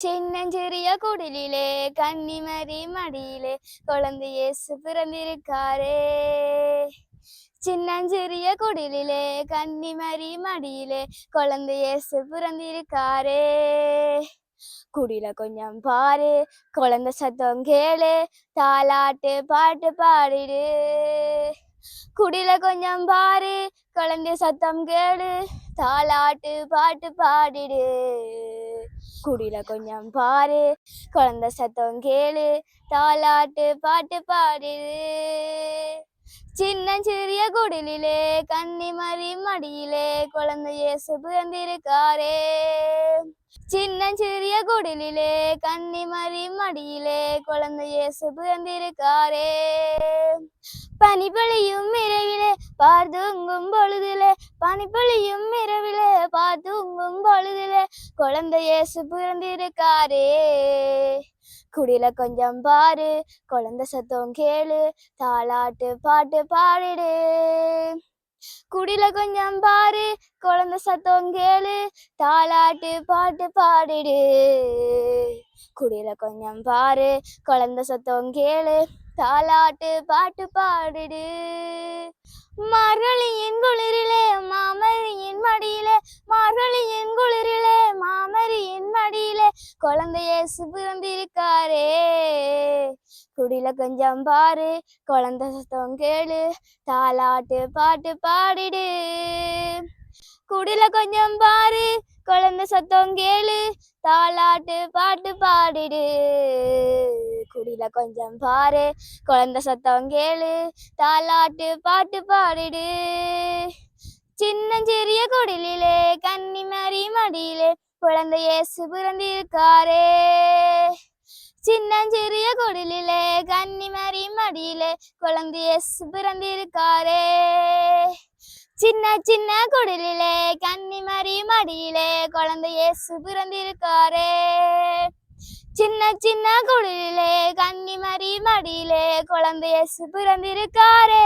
சின்னஞ்சிறிய குடிலே கன்னிமரி மடியிலே குழந்தை இயேசு பிறந்திருக்காரே. சின்னஞ்சிறிய குடிலே கன்னிமரி மடியிலே குழந்தை இயேசு பிறந்திருக்காரே. குடில கொஞ்சம் பாரு குழந்தை சத்தம் கேளு தாலாட்டு பாட்டு பாடிடு. குடில கொஞ்சம் பாரு குழந்தை சத்தம் கேளு தாலாட்டு பாட்டு பாடிடு. குடியில கொஞ்சம் பாரு. குழந்தை சத்தம் கேளு. தாலாட்டு பாட்டு பாடிடு சின்னஞ்சிறிய குடிலிலே கன்னிமரி மடியிலே குழந்தை இயேசு பிறந்திருக்காரே. சின்னஞ்சிறிய குடிலிலே கன்னிமரி மடியிலே குழந்தை இயேசு பிறந்திருக்காரே. பனிப்பொழியும் இரவிலே பார்த்துங்கும் பொழுதிலே. பனிப்பொழியும் இரவிலே பார்த்துங்கும் பொழுதிலே. குழந்தை இயேசு பிறந்திருக்காரே. குடில கொஞ்சம் பாரு குழந்தை சத்தம் கேளு தாளாட்டு பாட்டு பாடிடு. குடில கொஞ்சம் பாரு குழந்தை சத்தம் கேளு தாளாட்டு பாட்டு பாடிடு. குடில கொஞ்சம் பாரு குழந்தை சத்தம் கேளு. தாலாட்டு பாட்டு பாடிடு. மார்கழியின் குளிரிலே மாமரியின் மடியிலே மார்கழியின் குளிரிலே மாமரியின் மடியிலே குழந்தை இயேசு பிறந்திருக்காரே. குடில கொஞ்சம் பாரு குழந்தை சத்தம் கேளு தாலாட்டு பாட்டு பாடிடு. குடில கொஞ்சம் பாரு குழந்தை சத்தம் கேளு தாலாட்டு பாட்டு பாடிடு. குடில கொஞ்சம் பாரு. குழந்தை சத்தம் கேளு. தாலாட்டு பாட்டு பாடிடு. சின்னஞ்சிறிய குடிலே கன்னி கன்னிமரி மடியிலே குழந்தை இயேசு பிறந்திருக்காரே. சின்னஞ்சிறிய கன்னி கன்னிமரி மடியிலே குழந்தை இயேசு பிறந்திருக்காரே. சின்ன சின்ன கன்னி கன்னிமரி மடியிலே குழந்தை இயேசு பிறந்திருக்காரே. சின்ன சின்ன குடிலிலே கன்னிமரி மடியிலே குழந்தைய பிறந்திருக்காரே.